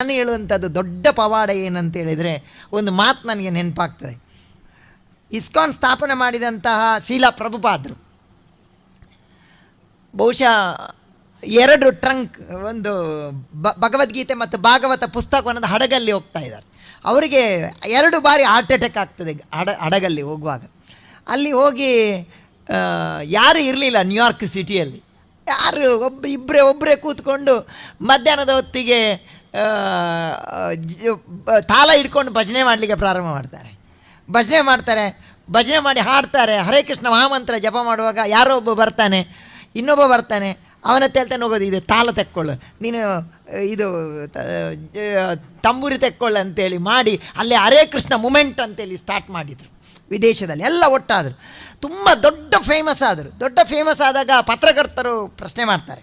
ನಾನು ಹೇಳುವಂಥದ್ದು ದೊಡ್ಡ ಪವಾಡ ಏನಂತ ಹೇಳಿದರೆ ಒಂದು ಮಾತು ನನಗೆ ನೆನಪಾಗ್ತದೆ. ಇಸ್ಕಾನ್ ಸ್ಥಾಪನೆ ಮಾಡಿದಂತಹ ಶೀಲಾ ಪ್ರಭುಪಾದರು. ಬಹುಶಃ ಎರಡು ಟ್ರಂಕ್, ಒಂದು ಬ ಭಗವದ್ಗೀತೆ ಮತ್ತು ಭಾಗವತ ಪುಸ್ತಕವನ್ನು ಹಡಗಲ್ಲಿ ಹೋಗ್ತಾ ಇದ್ದಾರೆ. ಅವರಿಗೆ ಎರಡು ಬಾರಿ ಹಾರ್ಟ್ ಅಟ್ಯಾಕ್ ಆಗ್ತದೆ ಹಡ, ಹಡಗಲ್ಲಿ ಹೋಗುವಾಗ. ಅಲ್ಲಿ ಹೋಗಿ ಯಾರು ಇರಲಿಲ್ಲ ನ್ಯೂಯಾರ್ಕ್ ಸಿಟಿಯಲ್ಲಿ ಯಾರು ಒಬ್ಬ ಇಬ್ಬರೇ ಒಬ್ಬರೇ ಕೂತ್ಕೊಂಡು ಮಧ್ಯಾಹ್ನದ ಹೊತ್ತಿಗೆ ತಾಳ ಹಿಡ್ಕೊಂಡು ಭಜನೆ ಮಾಡಲಿಕ್ಕೆ ಪ್ರಾರಂಭ ಮಾಡ್ತಾರೆ. ಭಜನೆ ಮಾಡ್ತಾರೆ, ಭಜನೆ ಮಾಡಿ ಹಾಡ್ತಾರೆ. ಹರೇ ಕೃಷ್ಣ ಮಹಾಮಂತ್ರ ಜಪ ಮಾಡುವಾಗ ಯಾರೋ ಒಬ್ಬ ಬರ್ತಾನೆ, ಇನ್ನೊಬ್ಬ ಬರ್ತಾನೆ, ಅವನ ಹೇಳ್ತಾನೆ, ಹೋಗೋದು, ಇದು ತಾಳ ತೆಕ್ಕೊಳ್ಳು, ನೀನು, ಇದು ತಂಬೂರಿ ತೆಕ್ಕೊಳ್ಳು ಅಂತೇಳಿ ಮಾಡಿ, ಅಲ್ಲಿ ಹರೇ ಕೃಷ್ಣ ಮೂಮೆಂಟ್ ಅಂತೇಳಿ ಸ್ಟಾರ್ಟ್ ಮಾಡಿದರು. ವಿದೇಶದಲ್ಲಿ ಎಲ್ಲ ಒಟ್ಟಾದರು. ತುಂಬ ದೊಡ್ಡ ಫೇಮಸ್ ಆದರು. ದೊಡ್ಡ ಫೇಮಸ್ ಆದಾಗ ಪತ್ರಕರ್ತರು ಪ್ರಶ್ನೆ ಮಾಡ್ತಾರೆ.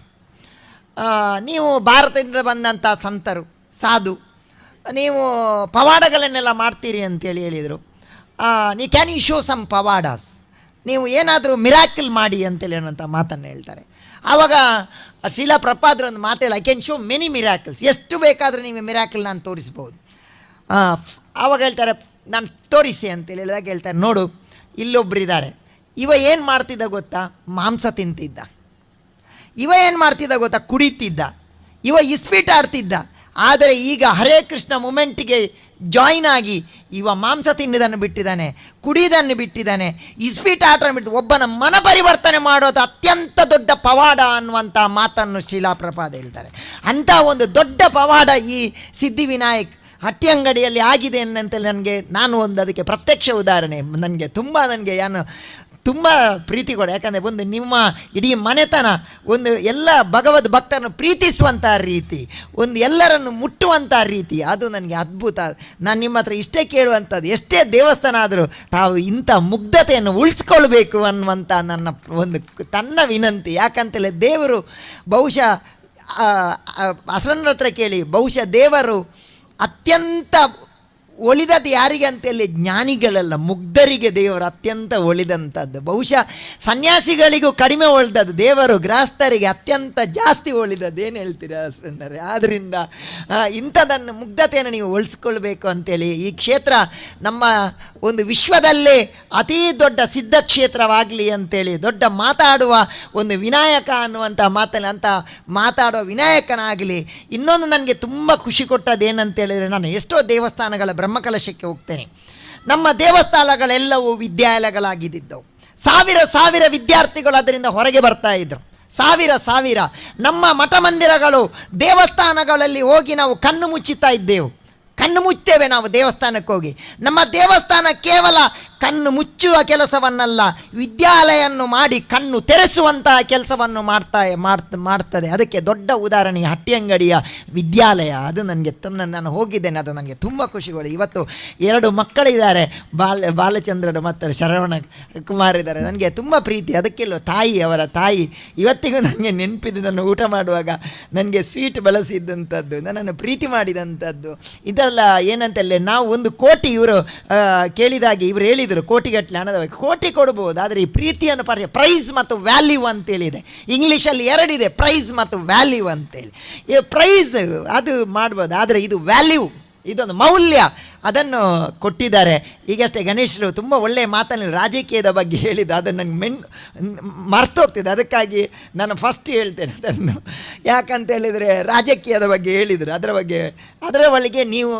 ನೀವು ಭಾರತದಿಂದ ಬಂದಂಥ ಸಂತರು, ಸಾಧು, ನೀವು ಪವಾಡಗಳನ್ನೆಲ್ಲ ಮಾಡ್ತೀರಿ ಅಂತೇಳಿ ಹೇಳಿದರು. ನೀ ಕ್ಯಾನ್ ಯು ಶೋ ಸಮ್ ಪವಾಡಾಸ್? ನೀವು ಏನಾದರೂ ಮಿರಾಕಲ್ ಮಾಡಿ ಅಂತೇಳಿ ಅನ್ನೋಂಥ ಮಾತನ್ನು ಹೇಳ್ತಾರೆ. ಆವಾಗ ಶೀಲಾ ಪ್ರಪಾದ್ರ ಒಂದು ಮಾತೇಳಿ I can show many miracles ಎಷ್ಟು ಬೇಕಾದರೂ ನೀವು ಮಿರಾಕಲ್ ನಾನು ತೋರಿಸ್ಬೋದು. ಆವಾಗ ಹೇಳ್ತಾರೆ, ನಾನು ತೋರಿಸಿ ಅಂತೇಳಿ ಹೇಳಿದಾಗ ಹೇಳ್ತಾರೆ, ನೋಡು ಇಲ್ಲೊಬ್ಬರಿದ್ದಾರೆ ಇವ ಏನು ಮಾಡ್ತಿದ್ದ ಗೊತ್ತಾ? ಮಾಂಸ ತಿಂತಿದ್ದ. ಇವ ಏನು ಮಾಡ್ತಿದ್ದ ಗೊತ್ತಾ? ಕುಡಿತಿದ್ದ. ಇವ ಇಸ್ಪೀಟ್ ಆಡ್ತಿದ್ದ. ಆದರೆ ಈಗ ಹರೇ ಕೃಷ್ಣ ಮೂಮೆಂಟಿಗೆ ಜಾಯಿನ್ ಆಗಿ ಇವ ಮಾಂಸ ತಿನ್ನದನ್ನು ಬಿಟ್ಟಿದ್ದಾನೆ, ಕುಡಿದನ್ನು ಬಿಟ್ಟಿದ್ದಾನೆ, ಇಸ್ಪೀಟ್ ಆಟ ಬಿಟ್ಟು ಒಬ್ಬನ ಮನ ಪರಿವರ್ತನೆ ಮಾಡೋದು ಅತ್ಯಂತ ದೊಡ್ಡ ಪವಾಡ ಅನ್ನುವಂಥ ಮಾತನ್ನು ಶಿಲಾಪ್ರಪಾದ ಹೇಳ್ತಾರೆ. ಅಂಥ ಒಂದು ದೊಡ್ಡ ಪವಾಡ ಈ ಸಿದ್ಧಿವಿನಾಯಕ್ ಹಟ್ಟಿ ಅಂಗಡಿಯಲ್ಲಿ ಆಗಿದೆ ಅನ್ನಂತೇಳಿ ನನಗೆ, ನಾನು ಒಂದು ಅದಕ್ಕೆ ಪ್ರತ್ಯಕ್ಷ ಉದಾಹರಣೆ. ನನಗೆ ತುಂಬ, ನನಗೆ ಏನು ತುಂಬ ಪ್ರೀತಿ ಕೊಡ ಯಾಕಂದರೆ ಒಂದು ನಿಮ್ಮ ಇಡೀ ಮನೆತನ, ಒಂದು ಎಲ್ಲ ಭಗವದ್ ಭಕ್ತರನ್ನು ಪ್ರೀತಿಸುವಂಥ ರೀತಿ, ಒಂದು ಎಲ್ಲರನ್ನು ಮುಟ್ಟುವಂಥ ರೀತಿ, ಅದು ನನಗೆ ಅದ್ಭುತ. ನಾನು ನಿಮ್ಮ ಹತ್ರ ಇಷ್ಟೇ ಕೇಳುವಂಥದ್ದು, ಎಷ್ಟೇ ದೇವಸ್ಥಾನ ಆದರೂ ತಾವು ಇಂಥ ಮುಗ್ಧತೆಯನ್ನು ಉಳಿಸ್ಕೊಳ್ಬೇಕು ಅನ್ನುವಂಥ ನನ್ನ ಒಂದು ತನ್ನ ವಿನಂತಿ. ಯಾಕಂತೇಳಿ ದೇವರು ಬಹುಶಃ ಹತ್ರ ಕೇಳಿ, ಬಹುಶಃ ದೇವರು ಅತ್ಯಂತ ಒಲಿದದ್ದು ಯಾರಿಗೆ ಅಂತೇಳಿ ಜ್ಞಾನಿಗಳಲ್ಲ. ಮುಗ್ಧರಿಗೆ ದೇವರು ಅತ್ಯಂತ ಒಳಿದಂಥದ್ದು. ಬಹುಶಃ ಸನ್ಯಾಸಿಗಳಿಗೂ ಕಡಿಮೆ ಒಳ್ದದ್ದು, ದೇವರು ಗ್ರಾಸ್ತರಿಗೆ ಅತ್ಯಂತ ಜಾಸ್ತಿ ಒಳಿದದ್ದು. ಏನು ಹೇಳ್ತೀರಾ ಅಂದರೆ ಆದ್ದರಿಂದ ಇಂಥದನ್ನು ಮುಗ್ಧತೆಯನ್ನು ನೀವು ಉಳಿಸ್ಕೊಳ್ಬೇಕು ಅಂತೇಳಿ ಈ ಕ್ಷೇತ್ರ ನಮ್ಮ ಒಂದು ವಿಶ್ವದಲ್ಲೇ ಅತೀ ದೊಡ್ಡ ಸಿದ್ಧ ಕ್ಷೇತ್ರವಾಗಲಿ ಅಂತೇಳಿ, ದೊಡ್ಡ ಮಾತಾಡುವ ಒಂದು ವಿನಾಯಕ ಅನ್ನುವಂಥ ಮಾತಲ್ಲಿ, ಅಂತ ಮಾತಾಡುವ ವಿನಾಯಕನಾಗಲಿ, ಇನ್ನೊಂದು ನನಗೆ ತುಂಬ ಖುಷಿ ಕೊಟ್ಟದ್ದು ಏನಂತೇಳಿದರೆ, ನಾನು ಎಷ್ಟೋ ದೇವಸ್ಥಾನಗಳ ಬ್ರಹ್ಮಕಲಶಕ್ಕೆ ಹೋಗ್ತೇನೆ. ನಮ್ಮ ದೇವಸ್ಥಾನಗಳೆಲ್ಲವೂ ವಿದ್ಯಾಲಯಗಳಾಗಿದ್ದವು ಸಾವಿರ ಸಾವಿರ ವಿದ್ಯಾರ್ಥಿಗಳು ಅದರಿಂದ ಹೊರಗೆ ಬರ್ತಾ ಇದ್ದರು ಸಾವಿರ ಸಾವಿರ. ನಮ್ಮ ಮಠ ಮಂದಿರಗಳು ದೇವಸ್ಥಾನಗಳಲ್ಲಿ ಹೋಗಿ ನಾವು ಕಣ್ಣು ಮುಚ್ಚುತ್ತಾ ಇದ್ದೆವು. ಕಣ್ಣು ಮುಚ್ಚೇವೆ ನಾವು ದೇವಸ್ಥಾನಕ್ಕೆ ಹೋಗಿ. ನಮ್ಮ ದೇವಸ್ಥಾನ ಕೇವಲ ಕಣ್ಣು ಮುಚ್ಚುವ ಕೆಲಸವನ್ನಲ್ಲ ವಿದ್ಯಾಲಯವನ್ನು ಮಾಡಿ ಕಣ್ಣು ತೆರೆಸುವಂತಹ ಕೆಲಸವನ್ನು ಮಾಡ್ತಾ ಮಾಡ್ತ ಮಾಡ್ತದೆ. ಅದಕ್ಕೆ ದೊಡ್ಡ ಉದಾಹರಣೆ ಹಟ್ಟಿ ಹಟ್ಟಿಯಂಗಡಿಯ ವಿದ್ಯಾಲಯ. ಅದು ನನಗೆ ತುಂಬ ನಾನು ಹೋಗಿದ್ದೇನೆ. ಅದು ನನಗೆ ತುಂಬ ಖುಷಿಗಳು ಇವತ್ತು ಎರಡು ಮಕ್ಕಳಿದ್ದಾರೆ. ಬಾಲ, ಬಾಲಚಂದ್ರರು ಮತ್ತು ಶರವಣ ಕುಮಾರ್ ಇದ್ದಾರೆ. ನನಗೆ ತುಂಬ ಪ್ರೀತಿ. ಅದಕ್ಕೆಲ್ಲೋ ತಾಯಿ, ಅವರ ತಾಯಿ ಇವತ್ತಿಗೂ ನನಗೆ ನೆನಪಿದ್ದು ನಾನು ಊಟ ಮಾಡುವಾಗ ನನಗೆ ಸ್ವೀಟ್ ಬಳಸಿದ್ದಂಥದ್ದು ನನ್ನನ್ನು ಪ್ರೀತಿ ಮಾಡಿದಂಥದ್ದು. ಇದೆಲ್ಲ ಏನಂತಲ್ಲೇ ನಾವು ಒಂದು ಕೋಟಿ ಇವರು ಕೇಳಿದಾಗೆ ಇವರು ಹೇಳಿದರು ಕೋಟಿಗಟ್ಟಲೆ ಹಣದ ಕೋಟಿ ಕೊಡ್ಬೋದು, ಆದರೆ ಈ ಪ್ರೀತಿಯನ್ನು ಪರಿಚಯ ಪ್ರೈಸ್ ಮತ್ತು ವ್ಯಾಲ್ಯೂ ಅಂತೇಳಿದೆ. ಇಂಗ್ಲೀಷಲ್ಲಿ ಎರಡಿದೆ ಪ್ರೈಸ್ ಮತ್ತು ವ್ಯಾಲ್ಯೂ ಅಂತೇಳಿ. ಈ ಪ್ರೈಸ್ ಅದು ಮಾಡ್ಬೋದು, ಆದರೆ ಇದು ವ್ಯಾಲ್ಯೂ ಇದೊಂದು ಮೌಲ್ಯ. ಅದನ್ನು ಕೊಟ್ಟಿದ್ದಾರೆ. ಈಗಷ್ಟೇ ಗಣೇಶರು ತುಂಬ ಒಳ್ಳೆಯ ಮಾತನ್ನು ರಾಜಕೀಯದ ಬಗ್ಗೆ ಹೇಳಿದ್ದು, ಅದನ್ನು ನನಗೆ ಮೆನ್ ಮರ್ತೋಗ್ತಿದೆ ಅದಕ್ಕಾಗಿ ನಾನು ಫಸ್ಟ್ ಹೇಳ್ತೇನೆ ಅದನ್ನು. ಯಾಕಂತ ಹೇಳಿದರೆ ರಾಜಕೀಯದ ಬಗ್ಗೆ ಹೇಳಿದರು. ಅದರ ಬಗ್ಗೆ ಅದರ ಒಳಗೆ ನೀವು,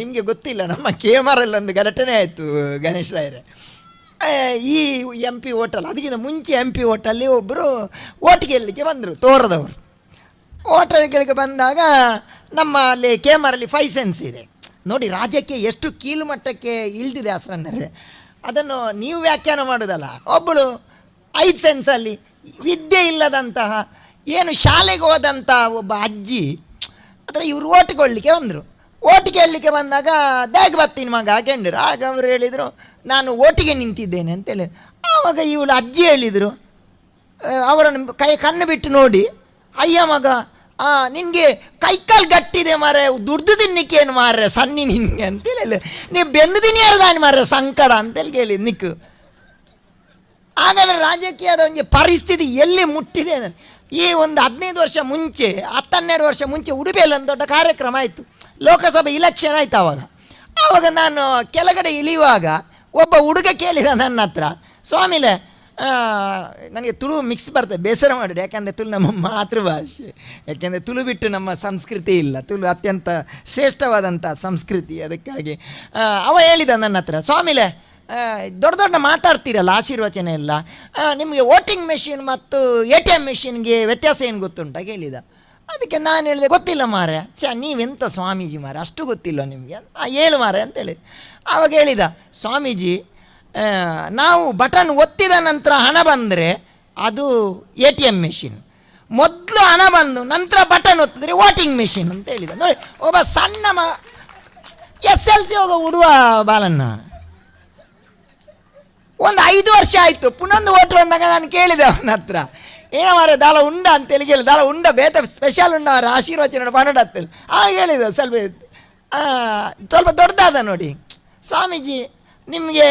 ನಿಮಗೆ ಗೊತ್ತಿಲ್ಲ, ನಮ್ಮ ಕೆ ಎಂ ಆರಲ್ಲಿ ಒಂದು ಘಟನೆ ಆಯಿತು, ಗಣೇಶ್ ರಾಯರೇ. ಈ ಎಂ ಪಿ ಓಟಲ್ ಅದಕ್ಕಿಂತ ಮುಂಚೆ ಎಂ ಪಿ ಓಟಲ್ಲಿ ಒಬ್ಬರು ಓಟ್ ಗೆಲ್ಲಲಿಕ್ಕೆ ಬಂದರು, ತೋರದವರು. ಹೋಟೆಲ್ಗಳಿಗೆ ಬಂದಾಗ ನಮ್ಮ ಅಲ್ಲಿ ಆರಲ್ಲಿ ಫೈವ್ ಸೆನ್ಸ್ ಇದೆ. ನೋಡಿ, ರಾಜ್ಯಕ್ಕೆ ಎಷ್ಟು ಕೀಳು ಮಟ್ಟಕ್ಕೆ ಇಳಿದಿದೆ ಹಸ್ರನ್ನರೇ ಅದನ್ನು ನೀವು ವ್ಯಾಖ್ಯಾನ ಮಾಡೋದಲ್ಲ. ಒಬ್ಬಳು ಐದು ಸೆನ್ಸಲ್ಲಿ ವಿದ್ಯೆ ಇಲ್ಲದಂತಹ, ಏನು ಶಾಲೆಗೆ ಹೋದಂಥ ಒಬ್ಬ ಅಜ್ಜಿ ಆದರೆ ಇವರು ಓಟ್ ಕೊಡಲಿಕ್ಕೆ ಬಂದರು. ಓಟ್ ಕೇಳಲಿಕ್ಕೆ ಬಂದಾಗ ದ್ಯಾಗ್ ಬರ್ತೀನಿ ಮಗ ಹಾಕೊಂಡ್ರು ಆಗ ಅವರು ಹೇಳಿದರು, ನಾನು ಓಟಿಗೆ ನಿಂತಿದ್ದೇನೆ ಅಂತೇಳಿ. ಆವಾಗ ಇವಳು ಅಜ್ಜಿ ಹೇಳಿದರು. ಅವರನ್ನು ಕೈ, ಕಣ್ಣು ಬಿಟ್ಟು ನೋಡಿ, ಅಯ್ಯ ಮಗ ಆ, ನಿನಗೆ ಕೈಕಾಲು ಗಟ್ಟಿದೆ ಮಾರೆ ದುಡ್ದು ತಿನ್ನಿಕ್ಕೆ ಏನು ಮಾರ್ರೆ, ಸನ್ನಿ ನಿನಗೆ ಅಂತೇಳಿ ನೀವು ಬೆಂದು ತಿನ್ನಿಯಾರು ದಾನಿ ಮಾರ್ರೆ, ಸಂಕಟ ಅಂತೇಳಿ ಕೇಳಿ ನಿಕ್ಕು. ಹಾಗಾದ್ರೆ ರಾಜಕೀಯದ ಒಂದು ಪರಿಸ್ಥಿತಿ ಎಲ್ಲಿ ಮುಟ್ಟಿದೆ ಈ ಒಂದು ಹದಿನೈದು ವರ್ಷ ಮುಂಚೆ, ಹತ್ತನ್ನೆರಡು ವರ್ಷ ಮುಂಚೆ ಉಡುಪಿಯಲ್ಲಿ ಒಂದು ದೊಡ್ಡ ಕಾರ್ಯಕ್ರಮ ಆಯಿತು. ಲೋಕಸಭೆ ಇಲೆಕ್ಷನ್ ಆಯ್ತು ಆವಾಗ ಆವಾಗ ನಾನು ಕೆಳಗಡೆ ಇಳಿಯುವಾಗ ಒಬ್ಬ ಹುಡುಗ ಕೇಳಿದ ನನ್ನ ಹತ್ರ, ಸ್ವಾಮಿಲೆ ನನಗೆ ತುಳು ಮಿಕ್ಸ್ ಬರ್ತದೆ. ಬೇಸರ ಮಾಡಿದೆ. ಯಾಕೆಂದರೆ ತುಳು ನಮ್ಮ ಮಾತೃಭಾಷೆ. ಯಾಕೆಂದರೆ ತುಳು ಬಿಟ್ಟು ನಮ್ಮ ಸಂಸ್ಕೃತಿ ಇಲ್ಲ. ತುಳು ಅತ್ಯಂತ ಶ್ರೇಷ್ಠವಾದಂಥ ಸಂಸ್ಕೃತಿ ಅದಕ್ಕಾಗಿ. ಅವ ಹೇಳಿದ ನನ್ನ ಹತ್ರ, ಸ್ವಾಮಿಲೆ ದೊಡ್ಡ ದೊಡ್ಡ ಮಾತಾಡ್ತೀರಲ್ಲ ಆಶೀರ್ವಚನ ಎಲ್ಲ. ನಿಮಗೆ ವೋಟಿಂಗ್ ಮೆಷಿನ್ ಮತ್ತು ಎ ಟಿ ಎಂ ಮೆಷಿನ್ಗೆ ವ್ಯತ್ಯಾಸ ಏನು ಗೊತ್ತುಂಟ? ಕೇಳಿದ. ಅದಕ್ಕೆ ನಾನು ಹೇಳಿದೆ, ಗೊತ್ತಿಲ್ಲ ಮಾರೆ ಚ ನೀವೆಂತ ಸ್ವಾಮೀಜಿ ಮಾರೆ ಅಷ್ಟು ಗೊತ್ತಿಲ್ಲ ನಿಮಗೆ? ಹೇಳು ಮಾರೆ ಅಂತೇಳಿ. ಆವಾಗ ಹೇಳಿದ, ಸ್ವಾಮೀಜಿ ನಾವು ಬಟನ್ ಒತ್ತಿದ ನಂತರ ಹಣ ಬಂದರೆ ಅದು ಎ ಟಿ ಎಂ ಮೆಷಿನ್. ಮೊದಲು ಹಣ ಬಂದು ನಂತರ ಬಟನ್ ಒತ್ತಿದ್ರೆ ವೋಟಿಂಗ್ ಮೆಷಿನ್ ಅಂತ ಹೇಳಿದ. ನೋಡಿ, ಒಬ್ಬ ಸಣ್ಣ ಮ, ಎಸ್ ಎಲ್ ಸಿ ಒಬ್ಬ ಉಡುವ ಬಾಲನ್ನ ಒಂದು ಐದು ವರ್ಷ ಆಯಿತು, ಪುನೊಂದು ಓಟ್ ಬಂದಾಗ ನಾನು ಕೇಳಿದೆ ಅವನ ಹತ್ರ. ಏನೋ ಮಾರೆ ದಾಳ ಉಂಡ ಅಂತೇಳಿ ಕೇಳಿದ. ದಾಳ ಉಂಡ, ಬೇತ ಸ್ಪೆಷಲ್ ಉಂಡ ಅವರ ಆಶೀರ್ವಚನ ಪನ್ನಡ ಅಂತೇಳಿ ಆ, ಹೇಳಿದ, ಸ್ವಲ್ಪ ಸ್ವಲ್ಪ ದೊಡ್ಡದಾದ ನೋಡಿ. ಸ್ವಾಮೀಜಿ ನಿಮಗೆ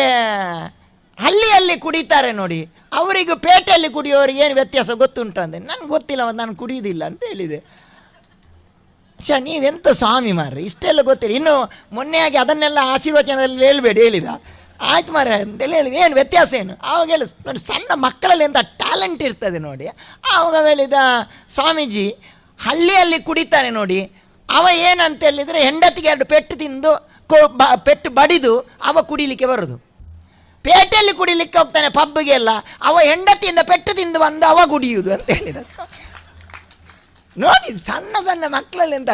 ಹಳ್ಳಿಯಲ್ಲಿ ಕುಡಿತಾರೆ ನೋಡಿ. ಅವರಿಗೂ ಪೇಟೆಯಲ್ಲಿ ಕುಡಿಯೋರಿಗೆ ಏನು ವ್ಯತ್ಯಾಸ ಗೊತ್ತುಂಟಂತೆ ನನಗೆ ಗೊತ್ತಿಲ್ಲ ನಾನು ಕುಡಿಯೋದಿಲ್ಲ ಅಂತ ಹೇಳಿದೆ. ಛ, ನೀವೆಂತ ಸ್ವಾಮಿ ಮಾರ್ರೆ, ಇಷ್ಟೆಲ್ಲ ಗೊತ್ತಿಲ್ಲ. ಇನ್ನು ಮೊನ್ನೆಯಾಗಿ ಅದನ್ನೆಲ್ಲ ಆಶೀರ್ವಚನದಲ್ಲಿ ಹೇಳ್ಬೇಡಿ, ಹೇಳಿದ. ಆಯ್ತು ಮಾರ್ರೆ ಅಂತೇಳಿ ಹೇಳಿದ. ಏನು ವ್ಯತ್ಯಾಸ ಏನು? ಆವಾಗ ಹೇಳಿ, ನೋಡಿ, ಸಣ್ಣ ಮಕ್ಕಳಲ್ಲಿ ಎಂಥ ಟ್ಯಾಲೆಂಟ್ ಇರ್ತದೆ ನೋಡಿ. ಆವಾಗ ಹೇಳಿದ ಸ್ವಾಮೀಜಿ, ಹಳ್ಳಿಯಲ್ಲಿ ಕುಡಿತಾನೆ ನೋಡಿ. ಅವ ಏನಂತ ಹೇಳಿದರೆ ಹೆಂಡತಿಗೆ ಎರಡು ಪೆಟ್ಟು ತಿಂದು ಬ ಪೆಟ್ಟು ಬಡಿದು ಅವ ಕುಡಿಲಿಕ್ಕೆ ಬರೋದು. ಪೇಟೆಯಲ್ಲಿ ಕುಡಿಲಿಕ್ಕೆ ಹೋಗ್ತಾನೆ ಪಬ್ಗೆ ಎಲ್ಲ. ಅವ ಹೆಂಡತಿಯಿಂದ ಪೆಟ್ಟು ತಿಂದು ಬಂದು ಅವ ಕುಡಿಯುವುದು ಅಂತ ಹೇಳಿದ. ನೋಡಿ ಸಣ್ಣ ಸಣ್ಣ ಮಕ್ಕಳಲ್ಲಿ ಅಂತ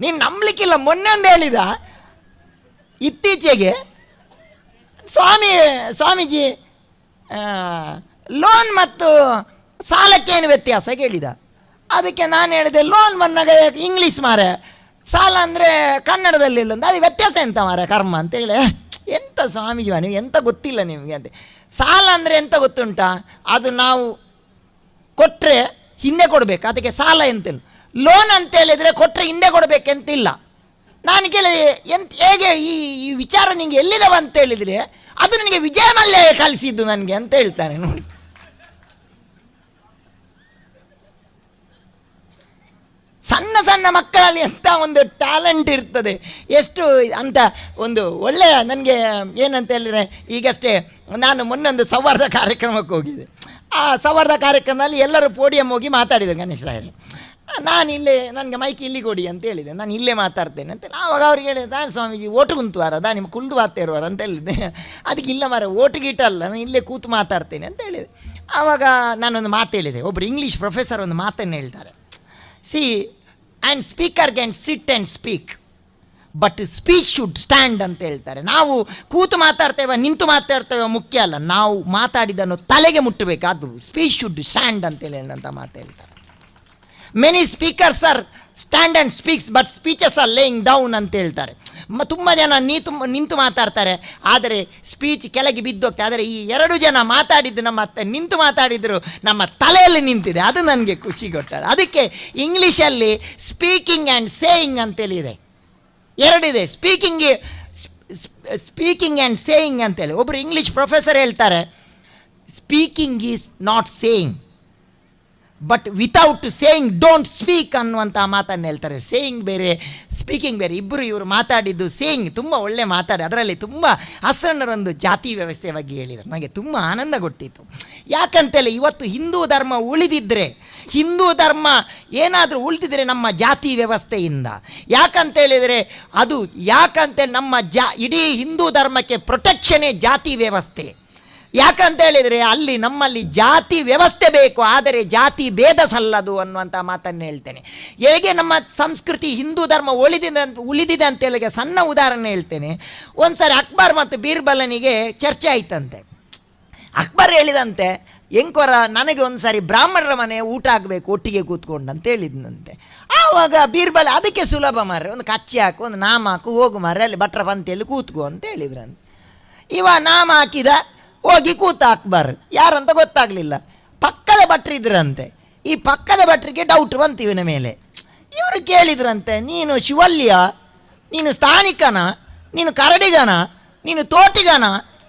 ನೀನು ನಂಬಲಿಕ್ಕಿಲ್ಲ, ಮೊನ್ನೆ ಒಂದು ಹೇಳಿದ. ಇತ್ತೀಚೆಗೆ ಸ್ವಾಮಿ, ಸ್ವಾಮೀಜಿ ಲೋನ್ ಮತ್ತು ಸಾಲಕ್ಕೇನು ವ್ಯತ್ಯಾಸ ಕೇಳಿದ. ಅದಕ್ಕೆ ನಾನು ಹೇಳಿದೆ ಲೋನ್ ಬಂದಾಗ ಇಂಗ್ಲೀಷ್ ಮಾರೆ. ಸಾಲ ಅಂದರೆ ಕನ್ನಡದಲ್ಲಿ ಇಲ್ಲ ಅದು ವ್ಯತ್ಯಾಸ ಎಂತ ಮಾರ ಕರ್ಮ ಅಂತೇಳಿ ಎಂತ ಸ್ವಾಮೀಜಿ ನೀವು ಎಂತ ಗೊತ್ತಿಲ್ಲ ನಿಮಗೆ ಅಂತ. ಸಾಲ ಅಂದರೆ ಎಂತ ಗೊತ್ತುಂಟಾ? ಅದು ನಾವು ಕೊಟ್ಟರೆ ಹಿಂದೆ ಕೊಡಬೇಕು, ಅದಕ್ಕೆ ಸಾಲ ಎಂತಿಲ್ಲ. ಲೋನ್ ಅಂತ ಹೇಳಿದರೆ ಕೊಟ್ಟರೆ ಹಿಂದೆ ಕೊಡಬೇಕಂತಿಲ್ಲ. ನಾನು ಕೇಳಿ ಎಂತ, ಹೇಗೆ ಈ ಈ ವಿಚಾರ ನಿಮಗೆ ಎಲ್ಲಿದವ ಅಂತ ಹೇಳಿದರೆ, ಅದು ನನಗೆ ವಿಜಯ ಮಲ್ಯ ಕಲಿಸಿದ್ದು ನನಗೆ ಅಂತ ಹೇಳ್ತಾನೆ ನೋಡಿ. ಸಣ್ಣ ಸಣ್ಣ ಮಕ್ಕಳಲ್ಲಿ ಎಂಥ ಒಂದು ಟ್ಯಾಲೆಂಟ್ ಇರ್ತದೆ. ಎಷ್ಟು ಅಂತ ಒಂದು ಒಳ್ಳೆಯ ನನಗೆ ಏನಂತ ಹೇಳಿದರೆ, ಈಗಷ್ಟೇ ನಾನು ಮೊನ್ನೊಂದು ಸವರ್ಧ ಕಾರ್ಯಕ್ರಮಕ್ಕೆ ಹೋಗಿದ್ದೆ. ಆ ಸವರ್ಧ ಕಾರ್ಯಕ್ರಮದಲ್ಲಿ ಎಲ್ಲರೂ ಪೋಡಿಯಂ ಹೋಗಿ ಮಾತಾಡಿದೆ ಗಣೇಶ್ ನಾನು ಇಲ್ಲೇ, ನನಗೆ ಮೈಕ್ ಇಲ್ಲಿ ಕೊಡಿ ಅಂತ ಹೇಳಿದೆ. ನಾನು ಇಲ್ಲೇ ಮಾತಾಡ್ತೇನೆ ಅಂತ. ಆವಾಗ ಅವ್ರಿಗೆ ಹೇಳಿದೆ ಸ್ವಾಮೀಜಿ, ಓಟು ಕುಂತುವಾರ? ದಾ ನಿಮ್ಮ ಕುಲ್ದು ಬಾತೇರುವಾರ ಅಂತ ಹೇಳಿದ್ದೆ. ಅದಕ್ಕೆ ಇಲ್ಲ ಮಾರ ಓಟು ಗೀಟಲ್ಲ ನಾನು ಇಲ್ಲೇ ಕೂತು ಮಾತಾಡ್ತೇನೆ ಅಂತ ಹೇಳಿದೆ. ಆವಾಗ ನಾನೊಂದು ಮಾತು ಹೇಳಿದೆ. ಒಬ್ಬರು ಇಂಗ್ಲೀಷ್ ಪ್ರೊಫೆಸರ್ ಒಂದು ಮಾತನ್ನು ಹೇಳ್ತಾರೆ. See and speaker can sit and speak but speech should stand ಅಂತ ಹೇಳ್ತಾರೆ. ನಾವು ಕೂತು ಮಾತಾಡ್ತೇವೆ, ನಿಂತು ಮಾತಾಡ್ತೇವೆ ಮುಖ್ಯ ಅಲ್ಲ. ನಾವು ಮಾತಾಡಿದನ್ನು ತಲೆಗೆ ಮುಟ್ಟಬೇಕಾದ್ರು ಸ್ಪೀಚ್ ಶುಡ್ ಸ್ಟ್ಯಾಂಡ್ ಅಂತೇಳಿ ಅಂತ ಮಾತು ಹೇಳ್ತಾರೆ. Many speakers are stand and speaks but speeches are laying down ಅಂತ ಹೇಳ್ತಾರೆ. ಮ ತುಂಬ ಜನ ನೀತು ನಿಂತು ಮಾತಾಡ್ತಾರೆ. ಆದರೆ ಸ್ಪೀಚ್ ಕೆಳಗೆ ಬಿದ್ದೋಗ್ತದೆ ಆದರೆ ಈ ಎರಡು ಜನ ಮಾತಾಡಿದ್ದು ನಮ್ಮ ನಿಂತು ಮಾತಾಡಿದರು ನಮ್ಮ ತಲೆಯಲ್ಲಿ ನಿಂತಿದೆ. ಅದು ನನಗೆ ಖುಷಿ ಕೊಟ್ಟದ್ದು. ಅದಕ್ಕೆ ಇಂಗ್ಲೀಷಲ್ಲಿ ಸ್ಪೀಕಿಂಗ್ ಆ್ಯಂಡ್ ಸೇಯಿಂಗ್ ಅಂತೇಳಿದೆ ಎರಡಿದೆ. ಸ್ಪೀಕಿಂಗ್ ಸ್ಪೀಕಿಂಗ್ ಆ್ಯಂಡ್ ಸೇಯಿಂಗ್ ಅಂತೇಳಿ ಒಬ್ಬರು ಇಂಗ್ಲೀಷ್ ಪ್ರೊಫೆಸರ್ ಹೇಳ್ತಾರೆ. Speaking is not saying but without saying don't speak ಅನ್ನುವಂಥ ಮಾತನ್ನು ಹೇಳ್ತಾರೆ. ಸೇಯಿಂಗ್ ಬೇರೆ ಸ್ಪೀಕಿಂಗ್ ಬೇರೆ. ಇಬ್ಬರು ಇವರು ಮಾತಾಡಿದ್ದು ಸೇಯಿಂಗ್ ತುಂಬ ಒಳ್ಳೆ ಮಾತಾಡಿ, ಅದರಲ್ಲಿ ತುಂಬ ಅಸರಣರೊಂದು ಜಾತಿ ವ್ಯವಸ್ಥೆ ಬಗ್ಗೆ ಹೇಳಿದರು. ನನಗೆ ತುಂಬ ಆನಂದ ಕೊಟ್ಟಿತ್ತು. ಯಾಕಂತೇಳಿ, ಇವತ್ತು ಹಿಂದೂ ಧರ್ಮ ಉಳಿದಿದ್ದರೆ ಹಿಂದೂ ಧರ್ಮ ಏನಾದರೂ ಉಳಿದಿದ್ರೆ ನಮ್ಮ ಜಾತಿ ವ್ಯವಸ್ಥೆಯಿಂದ. ಯಾಕಂತೇಳಿದರೆ, ಅದು ಯಾಕಂತೇಳಿ ನಮ್ಮ ಜಾ, ಇಡೀ ಹಿಂದೂ ಧರ್ಮಕ್ಕೆ ಪ್ರೊಟೆಕ್ಷನೇ ಜಾತಿ ವ್ಯವಸ್ಥೆ. ಯಾಕಂತ ಹೇಳಿದರೆ ಅಲ್ಲಿ ನಮ್ಮಲ್ಲಿ ಜಾತಿ ವ್ಯವಸ್ಥೆ ಬೇಕು, ಆದರೆ ಜಾತಿ ಭೇದ ಸಲ್ಲದು ಅನ್ನುವಂಥ ಮಾತನ್ನು ಹೇಳ್ತೇನೆ. ಹೇಗೆ ನಮ್ಮ ಸಂಸ್ಕೃತಿ ಹಿಂದೂ ಧರ್ಮ ಉಳಿದಿದೆ ಅಂತ ಉಳಿದಿದೆ ಅಂತ ಹೇಳಿಗೆ ಸಣ್ಣ ಉದಾಹರಣೆ ಹೇಳ್ತೇನೆ. ಒಂದು ಅಕ್ಬರ್ ಮತ್ತು ಬೀರ್ಬಲನಿಗೆ ಚರ್ಚೆ ಆಯ್ತಂತೆ. ಅಕ್ಬರ್ ಹೇಳಿದಂತೆ, ಎಂಕೊರ, ನನಗೆ ಒಂದು ಸಾರಿ ಬ್ರಾಹ್ಮಣರ ಮನೆ ಊಟ ಆಗಬೇಕು, ಒಟ್ಟಿಗೆ ಕೂತ್ಕೊಂಡು ಅಂತ ಹೇಳಿದ್ನಂತೆ. ಆವಾಗ ಬೀರ್ಬಲ್ ಅದಕ್ಕೆ ಸುಲಭ ಮಾರ್ರೆ, ಒಂದು ಕಚ್ಚಿ ಹಾಕು, ಒಂದು ನಾಮ ಹಾಕು, ಹೋಗು ಮಾರ್ರೆ, ಅಲ್ಲಿ ಭಟ್ರ ಪಂಕ್ತಿಯಲ್ಲಿ ಕೂತ್ಕೋ ಅಂತ ಹೇಳಿದ್ರಂತೆ. ಇವ ನಾಮ ಹಾಕಿದ ಹೋಗಿ ಕೂತ ಅಕ್ಬರ್. ಯಾರಂತ ಗೊತ್ತಾಗಲಿಲ್ಲ. ಪಕ್ಕದ ಭಟ್ರಿದ್ರಂತೆ ಈ ಪಕ್ಕದ ಭಟ್ರಿಗೆ ಡೌಟ್ ಬಂತು ಮೇಲೆ. ಇವರು ಕೇಳಿದ್ರಂತೆ, ನೀನು ಶಿವಲ್ಯ ನೀನು ಸ್ಥಾನಿಕನ, ನೀನು ಕರಡಿಗನ, ನೀನು ತೋಟಿಗನ,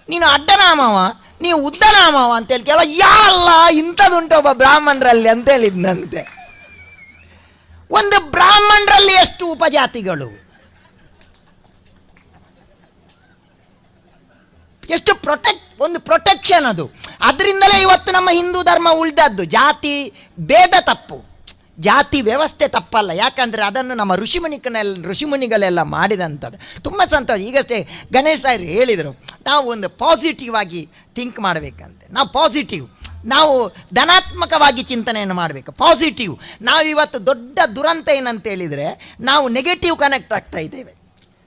ನೀನು ಅಡ್ಡನಾಮವ ನೀವು ಉದ್ದನಾಮವ ಅಂತೇಳಿ ಕೇಳ ಯಾಲ್ಲ ಇಂಥದ್ದುಂಟು ಒಬ್ಬ ಬ್ರಾಹ್ಮಣರಲ್ಲಿ? ಅಂತ ಹೇಳಿದ್ನಂತೆ ಒಂದು ಬ್ರಾಹ್ಮಣರಲ್ಲಿ ಎಷ್ಟು ಉಪಜಾತಿಗಳು? ಎಷ್ಟು ಪ್ರೊಟೆಕ್ಟ್ ಒಂದು ಪ್ರೊಟೆಕ್ಷನ್ ಅದು. ಅದರಿಂದಲೇ ಇವತ್ತು ನಮ್ಮ ಹಿಂದೂ ಧರ್ಮ ಉಳಿದದ್ದು. ಜಾತಿ ಭೇದ ತಪ್ಪು. ಜಾತಿ ವ್ಯವಸ್ಥೆ ತಪ್ಪಲ್ಲ. ಯಾಕಂದರೆ ಅದನ್ನು ನಮ್ಮ ಋಷಿಮುನಿಕನೆಲ್ಲ ಋಷಿಮುನಿಗಳೆಲ್ಲ ಮಾಡಿದಂಥದ್ದು. ತುಂಬ ಸಂತೋಷ. ಈಗಷ್ಟೇ ಗಣೇಶ್ ರಾಯರು ಹೇಳಿದರು, ನಾವು ಒಂದು ಪಾಸಿಟಿವ್ ಆಗಿ ಥಿಂಕ್ ಮಾಡಬೇಕಂತೆ. ನಾವು ಪಾಸಿಟಿವ್ ನಾವು ಧನಾತ್ಮಕವಾಗಿ ಚಿಂತನೆಯನ್ನು ಮಾಡಬೇಕು. ಪಾಸಿಟಿವ್ ನಾವು ಇವತ್ತು ದೊಡ್ಡ ದುರಂತ ಏನಂತ ಹೇಳಿದರೆ, ನಾವು ನೆಗೆಟಿವ್ ಕನೆಕ್ಟ್ ಆಗ್ತಾ ಇದ್ದೇವೆ.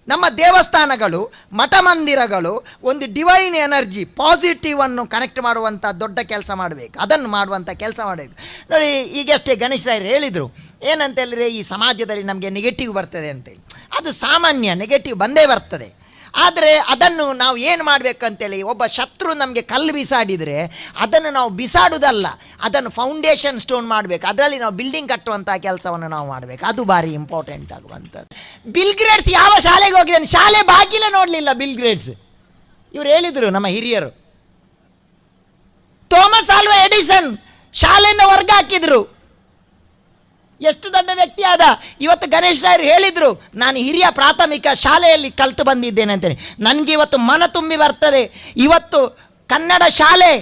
ನಮ್ಮ ದೇವಸ್ಥಾನಗಳು ಮಠ ಮಂದಿರಗಳು ಒಂದು ಡಿವೈನ್ ಎನರ್ಜಿ ಪಾಸಿಟಿವನ್ನು ಕನೆಕ್ಟ್ ಮಾಡುವಂಥ ದೊಡ್ಡ ಕೆಲಸ ಮಾಡಬೇಕು. ಅದನ್ನು ಮಾಡುವಂಥ ಕೆಲಸ ಮಾಡಬೇಕು. ನೋಡಿ, ಈಗಷ್ಟೇ ಗಣೇಶ್ ರಾಯರು ಹೇಳಿದರು, ಏನಂತ ಹೇಳಿದ್ರೆ ಈ ಸಮಾಜದಲ್ಲಿ ನಮಗೆ ನೆಗೆಟಿವ್ ಬರ್ತದೆ ಅಂತೇಳಿ. ಅದು ಸಾಮಾನ್ಯ ನೆಗೆಟಿವ್ ಬಂದೇ ಬರ್ತದೆ. ಆದರೆ ಅದನ್ನು ನಾವು ಏನು ಮಾಡಬೇಕಂತೇಳಿ, ಒಬ್ಬ ಶತ್ರು ನಮಗೆ ಕಲ್ಲು ಬಿಸಾಡಿದರೆ ಅದನ್ನು ನಾವು ಬಿಸಾಡುವುದಲ್ಲ ಅದನ್ನು ಫೌಂಡೇಶನ್ ಸ್ಟೋನ್ ಮಾಡಬೇಕು. ಅದರಲ್ಲಿ ನಾವು ಬಿಲ್ಡಿಂಗ್ ಕಟ್ಟುವಂಥ ಕೆಲಸವನ್ನು ನಾವು ಮಾಡಬೇಕು. ಅದು ಭಾರಿ ಇಂಪಾರ್ಟೆಂಟ್ ಆಗುವಂಥದ್ದು. ಬಿಲ್ ಗ್ರೇಡ್ಸ್ ಯಾವ ಶಾಲೆಗೆ ಹೋಗಿದ್ದಾನೆ? ಶಾಲೆ ಬಾಗಿಲೇ ನೋಡಲಿಲ್ಲ ಬಿಲ್ ಗ್ರೇಡ್ಸ್ ಇವ್ರು ಹೇಳಿದರು ನಮ್ಮ ಹಿರಿಯರು. ಥೋಮಸ್ ಆಲ್ವಾ ಎಡಿಸನ್ ಶಾಲೆಯಿಂದ ವರ್ಗ ಹಾಕಿದ್ರು ಎಷ್ಟು ದೊಡ್ಡ ವ್ಯಕ್ತಿ ಆದ? ಇವತ್ತು ಗಣೇಶ್ ರಾಯರು ಹೇಳಿದರು, ನಾನು ಹಿರಿಯ ಪ್ರಾಥಮಿಕ ಶಾಲೆಯಲ್ಲಿ ಕಲಿತು ಬಂದಿದ್ದೇನೆ ಅಂತೇಳಿ. ನನಗೆ ಇವತ್ತು ಮನ ತುಂಬಿ ಬರ್ತದೆ. ಇವತ್ತು ಕನ್ನಡ ಶಾಲೆ,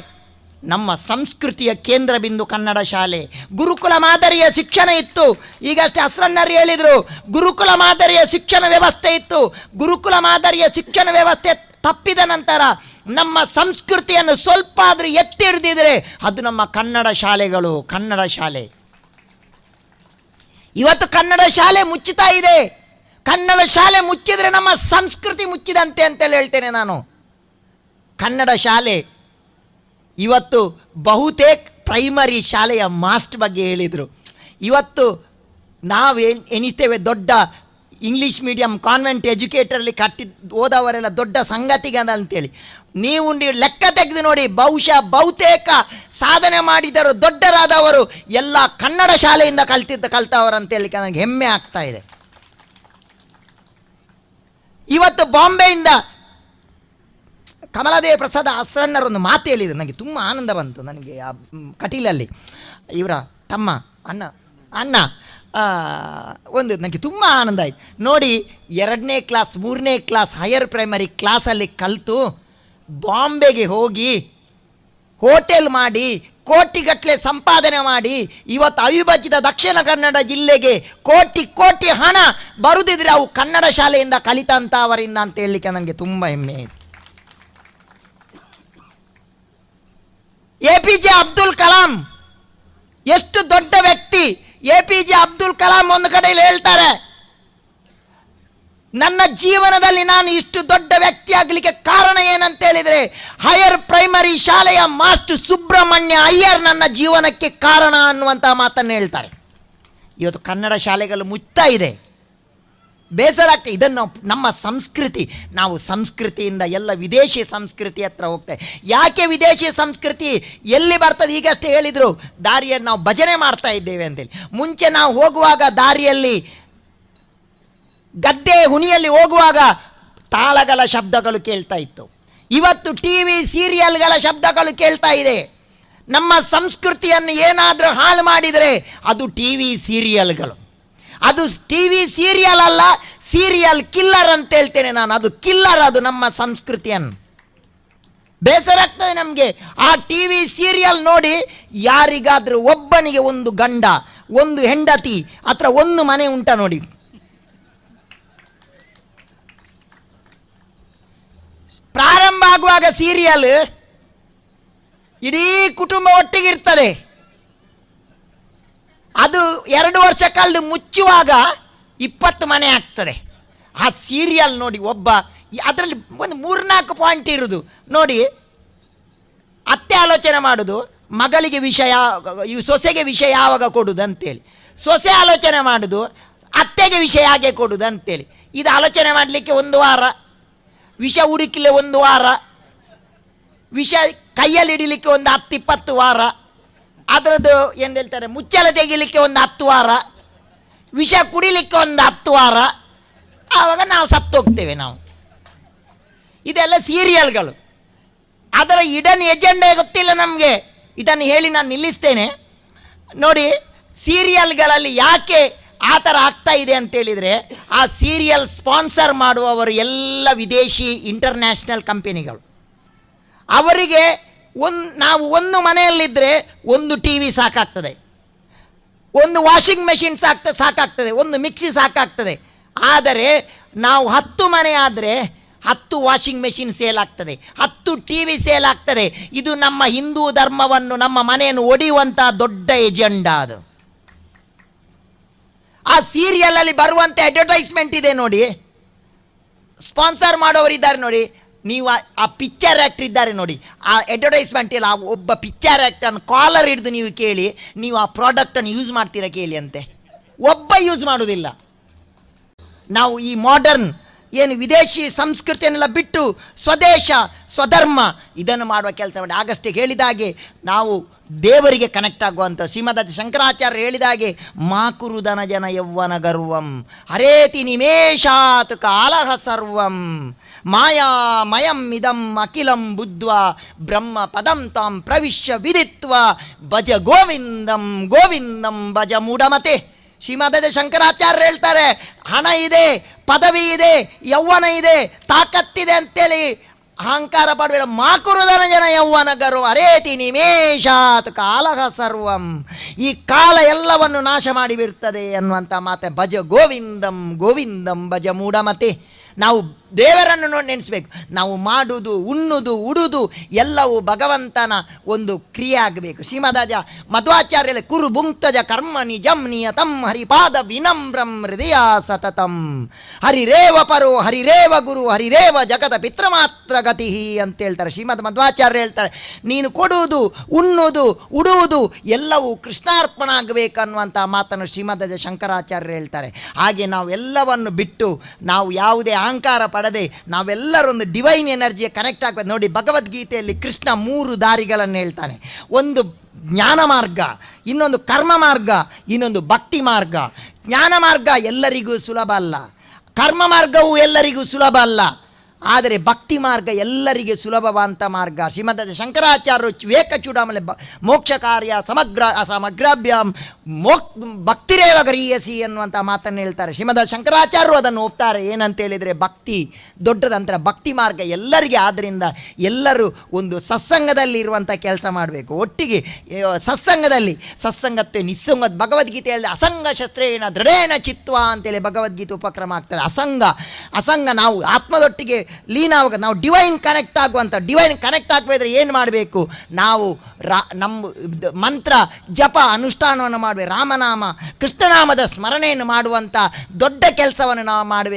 ನಮ್ಮ ಸಂಸ್ಕೃತಿಯ ಕೇಂದ್ರ ಬಿಂದು ಕನ್ನಡ ಶಾಲೆ. ಗುರುಕುಲ ಮಾದರಿಯ ಶಿಕ್ಷಣ ಇತ್ತು. ಈಗಷ್ಟೇ ಹಸ್ರನ್ನರು ಹೇಳಿದರು, ಗುರುಕುಲ ಮಾದರಿಯ ಶಿಕ್ಷಣ ವ್ಯವಸ್ಥೆ ಇತ್ತು. ಗುರುಕುಲ ಮಾದರಿಯ ಶಿಕ್ಷಣ ವ್ಯವಸ್ಥೆ ತಪ್ಪಿದ ನಂತರ ನಮ್ಮ ಸಂಸ್ಕೃತಿಯನ್ನು ಸ್ವಲ್ಪ ಆದರೂ ಎತ್ತಿ ಹಿಡಿದಿದ್ರೆ ಅದು ನಮ್ಮ ಕನ್ನಡ ಶಾಲೆಗಳು, ಕನ್ನಡ ಶಾಲೆ. ಇವತ್ತು ಕನ್ನಡ ಶಾಲೆ ಮುಚ್ಚುತ್ತಾ ಇದೆ. ಕನ್ನಡ ಶಾಲೆ ಮುಚ್ಚಿದ್ರೆ ನಮ್ಮ ಸಂಸ್ಕೃತಿ ಮುಚ್ಚಿದಂತೆ ಅಂತೇಳಿ ಹೇಳ್ತೇನೆ ನಾನು. ಕನ್ನಡ ಶಾಲೆ ಇವತ್ತು ಬಹುತೇಕ ಪ್ರೈಮರಿ ಶಾಲೆಯ ಮಾಸ್ಟ್ ಬಗ್ಗೆ ಹೇಳಿದರು. ಇವತ್ತು ನಾವು ಎಣ್- ಎಣಿಸ್ತೇವೆ ದೊಡ್ಡ ಇಂಗ್ಲೀಷ್ ಮೀಡಿಯಂ ಕಾನ್ವೆಂಟ್ ಎಜುಕೇಟರಲ್ಲಿ ಕಟ್ಟಿ ಓದವರೆಲ್ಲ ದೊಡ್ಡ ಸಂಗತಿಗೆ ಅಂತೇಳಿ. ನೀವು ಲೆಕ್ಕ ತೆಗೆದು ನೋಡಿ, ಬಹುಶಃ ಬಹುತೇಕ ಸಾಧನೆ ಮಾಡಿದರು ದೊಡ್ಡರಾದವರು ಎಲ್ಲ ಕನ್ನಡ ಶಾಲೆಯಿಂದ ಕಲ್ತಿದ್ದ ಕಲ್ತವರು ಅಂತೇಳಿ ನನಗೆ ಹೆಮ್ಮೆ ಆಗ್ತಾ ಇದೆ. ಇವತ್ತು ಬಾಂಬೆಯಿಂದ ಕಮಲಾದೇವಿ ಪ್ರಸಾದ ಅಸ್ರಣ್ಣರು ಒಂದು ಮಾತು ಹೇಳಿದರು. ನನಗೆ ತುಂಬ ಆನಂದ ಬಂತು ನನಗೆ ಆ ಕಟೀಲಲ್ಲಿ. ಇವರ ತಮ್ಮ, ಅಣ್ಣ ಅಣ್ಣ ಒಂದು ನನಗೆ ತುಂಬ ಆನಂದ ಆಯ್ತು. ನೋಡಿ, ಎರಡನೇ ಕ್ಲಾಸ್ ಮೂರನೇ ಕ್ಲಾಸ್ ಹೈಯರ್ ಪ್ರೈಮರಿ ಕ್ಲಾಸಲ್ಲಿ ಕಲಿತು ಬಾಂಬೆಗೆ ಹೋಗಿ ಹೋಟೆಲ್ ಮಾಡಿ, ಕೋಟಿಗಟ್ಟಲೆ ಸಂಪಾದನೆ ಮಾಡಿ, ಇವತ್ತು ಅವಿಭಜಿತ ದಕ್ಷಿಣ ಕನ್ನಡ ಜಿಲ್ಲೆಗೆ ಕೋಟಿ ಕೋಟಿ ಹಣ ಬರುದಿದ್ರೆ ಅವು ಕನ್ನಡ ಶಾಲೆಯಿಂದ ಕಲಿತಂಥವರಿಂದ ಅಂತ ಹೇಳಲಿಕ್ಕೆ ನನಗೆ ತುಂಬ ಹೆಮ್ಮೆ ಇದೆ A P J Abdul Kalam, ಎಷ್ಟು ದೊಡ್ಡ ವ್ಯಕ್ತಿ. A P J Abdul Kalam ಒಂದು ಕಡೆಯಲ್ಲಿ ಹೇಳ್ತಾರೆ ನನ್ನ ಜೀವನದಲ್ಲಿ ನಾನು ಇಷ್ಟು ದೊಡ್ಡ ವ್ಯಕ್ತಿ ಆಗಲಿಕ್ಕೆ ಕಾರಣ ಏನಂತ ಹೇಳಿದರೆ ಹೈಯರ್ ಪ್ರೈಮರಿ ಶಾಲೆಯ ಮಾಸ್ಟರ್ ಸುಬ್ರಹ್ಮಣ್ಯ ಅಯ್ಯರ್ ನನ್ನ ಜೀವನಕ್ಕೆ ಕಾರಣ ಅನ್ನುವಂತಹ ಮಾತನ್ನು ಹೇಳ್ತಾರೆ. ಇವತ್ತು ಕನ್ನಡ ಶಾಲೆಗಳು ಮುಚ್ತಾ ಇದೆ. ಬೇಸರ ಆಗ್ತದೆ ಇದನ್ನು ನಮ್ಮ ಸಂಸ್ಕೃತಿ, ನಾವು ಸಂಸ್ಕೃತಿಯಿಂದ ಎಲ್ಲ ವಿದೇಶಿ ಸಂಸ್ಕೃತಿ ಹತ್ರ ಹೋಗ್ತೇವೆ ಯಾಕೆ ವಿದೇಶಿ ಸಂಸ್ಕೃತಿ? ಎಲ್ಲಿ ಬರ್ತದೆ? ಈಗಷ್ಟೇ ಹೇಳಿದರು, ದಾರಿಯಲ್ಲಿ ನಾವು ಭಜನೆ ಮಾಡ್ತಾ ಇದ್ದೇವೆ ಅಂತೇಳಿ ಮುಂಚೆ ನಾವು ಹೋಗುವಾಗ ದಾರಿಯಲ್ಲಿ ಗದ್ದೆ ಹುನಿಯಲ್ಲಿ ಹೋಗುವಾಗ ತಾಳಗಳ ಶಬ್ದಗಳು ಕೇಳ್ತಾ ಇತ್ತು. ಇವತ್ತು ಟಿ ವಿ ಸೀರಿಯಲ್ಗಳ ಶಬ್ದಗಳು ಕೇಳ್ತಾ ಇದೆ. ನಮ್ಮ ಸಂಸ್ಕೃತಿಯನ್ನು ಏನಾದರೂ ಹಾಳು ಮಾಡಿದರೆ ಅದು ಟಿ ವಿ ಸೀರಿಯಲ್ಗಳು ಅದು ಟಿ ವಿ ಸೀರಿಯಲ್ ಅಲ್ಲ ಸೀರಿಯಲ್ ಕಿಲ್ಲರ್ ಅಂತ ಹೇಳ್ತೇನೆ ನಾನು. ಅದು ಕಿಲ್ಲರ್ ಅದು ನಮ್ಮ ಸಂಸ್ಕೃತಿಯನ್ನು. ಬೇಸರ ಆಗ್ತದೆ ನಮಗೆ. ಆ ಟಿ ವಿ ಸೀರಿಯಲ್ ನೋಡಿ ಯಾರಿಗಾದರೂ ಒಬ್ಬನಿಗೆ ಒಂದು ಗಂಡ, ಒಂದು ಹೆಂಡತಿ ಅಥವಾ ಒಂದು ಮನೆ ಉಂಟ ನೋಡಿ. ಪ್ರಾರಂಭ ಆಗುವಾಗ ಸೀರಿಯಲ್ ಇಡೀ ಕುಟುಂಬ ಒಟ್ಟಿಗಿರ್ತದೆ. ಅದು ಎರಡು ವರ್ಷ ಕಳೆದು ಮುಚ್ಚುವಾಗ ಇಪ್ಪತ್ತು ಮನೆ ಆಗ್ತದೆ. ಆ ಸೀರಿಯಲ್ ನೋಡಿ ಒಬ್ಬ ಅದರಲ್ಲಿ ಒಂದು ಮೂರ್ನಾಲ್ಕು ಪಾಯಿಂಟ್ ಇರುವುದು ನೋಡಿ, ಅತ್ತೆ ಆಲೋಚನೆ ಮಾಡೋದು, ಮಗಳಿಗೆ ವಿಷಯ ಈ ಸೊಸೆಗೆ ವಿಷಯ ಯಾವಾಗ ಕೊಡುದು ಅಂತೇಳಿ ಸೊಸೆ ಆಲೋಚನೆ ಮಾಡೋದು, ಅತ್ತೆಗೆ ವಿಷಯ ಹಾಗೆ ಕೊಡುದು ಅಂತೇಳಿ ಇದು ಆಲೋಚನೆ ಮಾಡಲಿಕ್ಕೆ ಒಂದು ವಾರ. ವಿಷ ಹುಡುಕಲಿ ಒಂದು ವಾರ, ವಿಷ ಕೈಯಲ್ಲಿ ಹಿಡಿಲಿಕ್ಕೆ ಒಂದು ಹತ್ತು ಇಪ್ಪತ್ತು ವಾರ, ಅದರದ್ದು ಏನು ಹೇಳ್ತಾರೆ ಮುಚ್ಚಲ ತೆಗಿಲಿಕ್ಕೆ ಒಂದು ಹತ್ತು ವಾರ, ವಿಷ ಕುಡಿಲಿಕ್ಕೆ ಒಂದು ಹತ್ತು ವಾರ, ಆವಾಗ ನಾವು ಸತ್ತು ಹೋಗ್ತೇವೆ ನಾವು. ಇದೆಲ್ಲ ಸೀರಿಯಲ್ಗಳು ಅದರ ಇಡನ್ ಎಜೆಂಡೇ ಗೊತ್ತಿಲ್ಲ ನಮಗೆ. ಇದನ್ನು ಹೇಳಿ ನಾನು ನಿಲ್ಲಿಸ್ತೇನೆ. ನೋಡಿ ಸೀರಿಯಲ್ಗಳಲ್ಲಿ ಯಾಕೆ ಆ ಥರ ಆಗ್ತಾ ಇದೆ ಅಂತೇಳಿದರೆ ಆ ಸೀರಿಯಲ್ ಸ್ಪಾನ್ಸರ್ ಮಾಡುವವರು ಎಲ್ಲ ವಿದೇಶಿ ಇಂಟರ್ನ್ಯಾಷನಲ್ ಕಂಪೆನಿಗಳು ಅವರಿಗೆ ಒಂದು, ನಾವು ಒಂದು ಮನೆಯಲ್ಲಿದ್ದರೆ ಒಂದು ಟಿ ವಿ ಸಾಕಾಗ್ತದೆ. ಒಂದು ವಾಷಿಂಗ್ ಮೆಷಿನ್ ಸಾಕ್ತ, ಸಾಕಾಗ್ತದೆ. ಒಂದು ಮಿಕ್ಸಿ ಸಾಕಾಗ್ತದೆ. ಆದರೆ ನಾವು ಹತ್ತು ಮನೆ ಆದರೆ ಹತ್ತು ವಾಷಿಂಗ್ ಮೆಷಿನ್ ಸೇಲ್ ಆಗ್ತದೆ. ಹತ್ತು ಟಿ ವಿ ಸೇಲ್ ಆಗ್ತದೆ. ಇದು ನಮ್ಮ ಹಿಂದೂ ಧರ್ಮವನ್ನು, ನಮ್ಮ ಮನೆಯನ್ನು ಒಡೆಯುವಂಥ ದೊಡ್ಡ ಎಜೆಂಡಾ ಅದು. ಆ ಸೀರಿಯಲಲ್ಲಿ ಬರುವಂತೆ ಅಡ್ವರ್ಟೈಸ್ಮೆಂಟ್ ಇದೆ ನೋಡಿ. ಸ್ಪಾನ್ಸರ್ ಮಾಡೋರು ಇದ್ದಾರೆ ನೋಡಿ. ನೀವು ಆ- ಪಿಕ್ಚರ್ ಆ್ಯಕ್ಟರ್ ಇದ್ದಾರೆ ನೋಡಿ. ಆ ಅಡ್ವರ್ಟೈಸ್ಮೆಂಟ್ ಇಲ್ಲ ಆ ಒಬ್ಬ ಪಿಕ್ಚರ್ ಆ್ಯಕ್ಟನ್ನು ಕಾಲರ್ ಹಿಡಿದು ನೀವು ಕೇಳಿ, ನೀವು ಆ ಪ್ರಾಡಕ್ಟನ್ನು ಯೂಸ್ ಮಾಡ್ತೀರಾ ಕೇಳಿ ಅಂತೆ. ಒಬ್ಬ ಯೂಸ್ ಮಾಡೋದಿಲ್ಲ. ನಾವು ಈ ಮಾಡರ್ನ್ ಏನು ವಿದೇಶಿ ಸಂಸ್ಕೃತಿಯನ್ನೆಲ್ಲ ಬಿಟ್ಟು ಸ್ವದೇಶ, ಸ್ವಧರ್ಮ ಇದನ್ನು ಮಾಡುವ ಕೆಲಸ ಮಾಡಿ. ಆಗಸ್ಟಿಗೆ ಹೇಳಿದ ಹಾಗೆ ನಾವು ದೇವರಿಗೆ ಕನೆಕ್ಟ್ ಆಗುವಂಥ ಶ್ರೀಮದ್ ಶಂಕರಾಚಾರ್ಯ ಹೇಳಿದ ಹಾಗೆ ಮಾಕುರುದನ ಜನ ಯೌವನ ಗರ್ವಂ, ಹರೇತಿ ನಿಮೇಷಾತ್ ಕಾಲಹ ಸರ್ವಂ, ಮಾಯಾ ಮಯಂ ಇದಂ ಅಖಿಲಂ ಬುದ್ಧ್ವ, ಬ್ರಹ್ಮ ಪದಂ ತಾಂ ಪ್ರವಿಶ್ಯ ವಿದಿತ್ವ ಭಜ ಗೋವಿಂದಂ ಗೋವಿಂದಂ ಭಜ ಮೂಢಮತೆ ಶ್ರೀಮದ ಶಂಕರಾಚಾರ್ಯ ಹೇಳ್ತಾರೆ, ಹಣ ಇದೆ, ಪದವಿ ಇದೆ ಯೌವನ ಇದೆ, ತಾಕತ್ತಿದೆ ಅಂತೇಳಿ ಅಹಂಕಾರ ಪಡಬೇಡ. ಮಾಕುರುದನ ಜನ ಯೌವನಗರು ಅರೇತಿ ನಿಮೇಶಾತ್ ಕಾಲಹ ಸರ್ವಂ. ಈ ಕಾಲ ಎಲ್ಲವನ್ನು ನಾಶ ಮಾಡಿಬಿಡ್ತದೆ ಅನ್ನುವಂಥ ಮಾತೆ. ಭಜ ಗೋವಿಂದಂ ಗೋವಿಂದಂ ಭಜ ಮೂಢಮತೆ ನಾವು ದೇವರನ್ನು ನೋಡಿ ನೆನೆಸ್ಬೇಕು. ನಾವು ಮಾಡುವುದು ಉಣ್ಣುದು, ಉಡುದು ಎಲ್ಲವೂ ಭಗವಂತನ ಒಂದು ಕ್ರಿಯೆ ಆಗಬೇಕು. ಶ್ರೀಮದಾಜ ಮಧ್ವಾಚಾರ್ಯ ಕುರು ಬುಂಕ್ತಜ ಕರ್ಮ ನಿಜಂ ನಿಯತಂ ಹರಿಪಾದ ವಿನಮ್ರಂ ಹೃದಯ ಸತತಂ. ಹರಿರೇವ ಪರೋ, ಹರಿರೇವ ಗುರು, ಹರಿರೇವ ಜಗತ ಪಿತೃಮಾತ್ರ ಗತಿ ಅಂತ ಹೇಳ್ತಾರೆ. ಶ್ರೀಮದ್ ಮಧ್ವಾಚಾರ್ಯ ಹೇಳ್ತಾರೆ, ನೀನು ಕೊಡುವುದು, ಉಣ್ಣುವುದು, ಉಡುವುದು ಎಲ್ಲವೂ ಕೃಷ್ಣಾರ್ಪಣ ಆಗಬೇಕನ್ನುವಂಥ ಮಾತನ್ನು ಶ್ರೀಮದ್ ಶಂಕರಾಚಾರ್ಯರು ಹೇಳ್ತಾರೆ. ಹಾಗೆ ನಾವು ಎಲ್ಲವನ್ನು ಬಿಟ್ಟು ನಾವು ಯಾವುದೇ ಅಹಂಕಾರ ಪಡದೆ ನಾವೆಲ್ಲರೊಂದು ಡಿವೈನ್ ಎನರ್ಜಿಗೆ ಕನೆಕ್ಟ್ ಆಗಬೇಕು. ನೋಡಿ, ಭಗವದ್ಗೀತೆಯಲ್ಲಿ ಕೃಷ್ಣ ಮೂರು ದಾರಿಗಳನ್ನು ಹೇಳ್ತಾನೆ. ಒಂದು ಜ್ಞಾನ ಮಾರ್ಗ, ಇನ್ನೊಂದು ಕರ್ಮ ಮಾರ್ಗ, ಇನ್ನೊಂದು ಭಕ್ತಿ ಮಾರ್ಗ. ಜ್ಞಾನ ಮಾರ್ಗ ಎಲ್ಲರಿಗೂ ಸುಲಭ ಅಲ್ಲ. ಕರ್ಮ ಮಾರ್ಗವು ಎಲ್ಲರಿಗೂ ಸುಲಭ ಅಲ್ಲ. ಆದರೆ ಭಕ್ತಿ ಮಾರ್ಗ ಎಲ್ಲರಿಗೆ ಸುಲಭವಂತ ಮಾರ್ಗ. ಶ್ರೀಮದ ಶಂಕರಾಚಾರ್ಯರು ವಿವೇಕ ಚೂಡಾಮಲೆ ಮೋಕ್ಷ ಕಾರ್ಯ ಸಮಗ್ರ ಸಮಗ್ರಾಭ್ಯಾಮ್ ಮೋಕ್ ಭಕ್ತಿರೇವ ಗರೀಯಸಿ ಅನ್ನುವಂಥ ಮಾತನ್ನು ಹೇಳ್ತಾರೆ. ಶ್ರೀಮದ ಶಂಕರಾಚಾರ್ಯರು ಅದನ್ನು ಒಪ್ತಾರೆ. ಏನಂತ ಹೇಳಿದರೆ ಭಕ್ತಿ ದೊಡ್ಡದಂತರ ಭಕ್ತಿ ಮಾರ್ಗ ಎಲ್ಲರಿಗೆ ಆದ್ದರಿಂದ ಎಲ್ಲರೂ ಒಂದು ಸತ್ಸಂಗದಲ್ಲಿ ಇರುವಂಥ ಕೆಲಸ ಮಾಡಬೇಕು. ಒಟ್ಟಿಗೆ ಸತ್ಸಂಗದಲ್ಲಿ ಸತ್ಸಂಗತ್ವ ನಿಸ್ಸಂಗ ಭಗವದ್ಗೀತೆಯಲ್ಲಿ ಅಸಂಗ ಶಸ್ತ್ರೇನ ದೃಢೇನ ಚಿತ್ವ ಅಂತೇಳಿ ಭಗವದ್ಗೀತೆ ಉಪಕ್ರಮ ಆಗ್ತದೆ. ಅಸಂಗ ಅಸಂಗ ನಾವು ಆತ್ಮದೊಟ್ಟಿಗೆ ಲೀನ ಆಗ ನಾವು ಡಿವೈನ್ ಕನೆಕ್ಟ್ ಆಗುವಂಥ ಡಿವೈನ್ ಕನೆಕ್ಟ್ ಆಗಬೇದ್ರೆ ಏನು ಮಾಡಬೇಕು? ನಾವು ರಾ ನಮ್ಮ ಮಂತ್ರ, ಜಪ, ಅನುಷ್ಠಾನವನ್ನು ಮಾಡಬೇಕು. ರಾಮನಾಮ, ಕೃಷ್ಣನಾಮದ ಸ್ಮರಣೆಯನ್ನು ಮಾಡುವಂಥ ದೊಡ್ಡ ಕೆಲಸವನ್ನು ನಾವು ಮಾಡಬೇಕು.